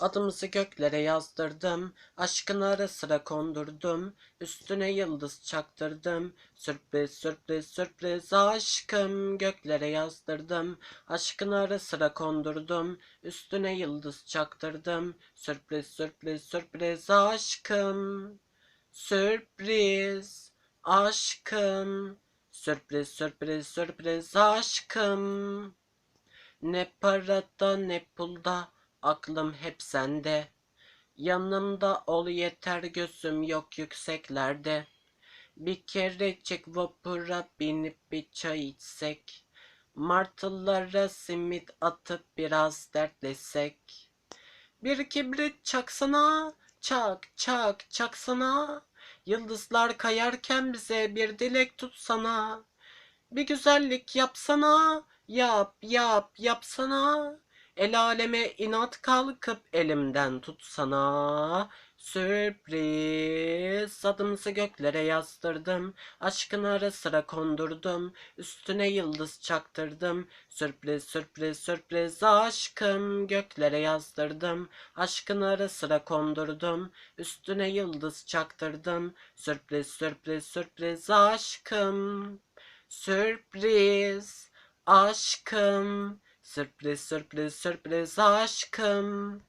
Adımızı göklere yazdırdım, aşkın ara sıra kondurdum, üstüne yıldız çaktırdım. Sürpriz sürpriz sürpriz aşkım göklere yazdırdım, aşkın ara sıra kondurdum, üstüne yıldız çaktırdım. Sürpriz sürpriz sürpriz aşkım, sürpriz aşkım, sürpriz sürpriz sürpriz aşkım. Ne parada ne pulda aklım hep sende. Yanımda ol yeter gözüm yok yükseklerde. Bir kerecik vapura binip bir çay içsek. Martılara simit atıp biraz dertlesek. Bir kibrit çaksana, çak çak çaksana. Yıldızlar kayarken bize bir dilek tutsana. Bir güzellik yapsana, yap yap yapsana. El aleme inat kalkıp elimden tutsana. Sürpriz adımızı göklere yazdırdım. Aşkın ara sıra kondurdum. Üstüne yıldız çaktırdım. Sürpriz sürpriz sürpriz aşkım göklere yazdırdım. Aşkın ara sıra kondurdum. Üstüne yıldız çaktırdım. Sürpriz sürpriz sürpriz aşkım. Sürpriz aşkım. Sürpriz sürpriz sürpriz aşkım.